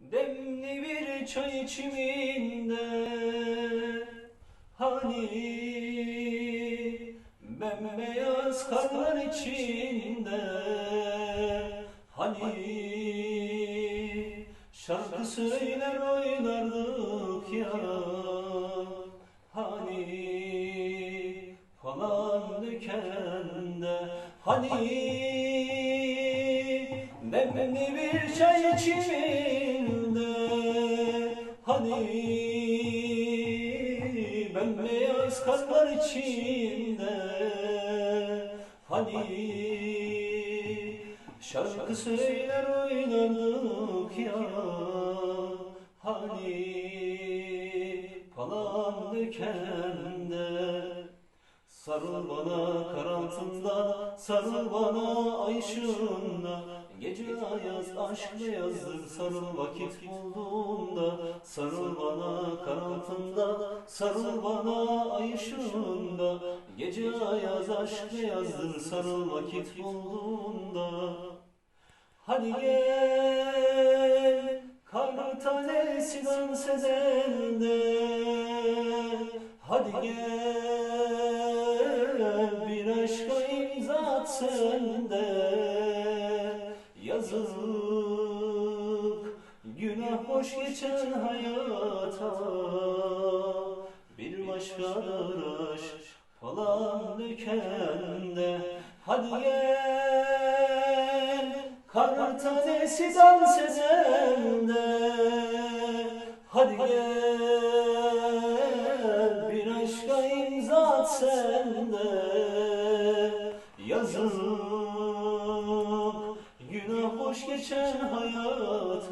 Demli bir çay içiminde. Hani bembeyaz karlar içinde. Hani şarkı söyler oynardık ya. Hani falan dükende Hani Demli bir çay içiminde Hani Bembeyaz karlar içinde. Hani Şarkı söyler oynardık ya. Hani Falan dükende Sarıl bana kar altında, sarıl bana ay Gece ayaz aşk beyazdır, sarıl vakit bulduğunda Sarıl bana kar altında, sarıl bana ay ışığında. Gece ayaz aşk beyazdır, sarıl vakit bulduğunda. Hadi gel, kar tanesi dans edende Hadi gel. bir aşka imza at sen de Yazık. Günah boş geçen hayata. Bir başkadır aşk falan dökende. Hadi gel kar dans edende. Hadi gel چه حیاتا.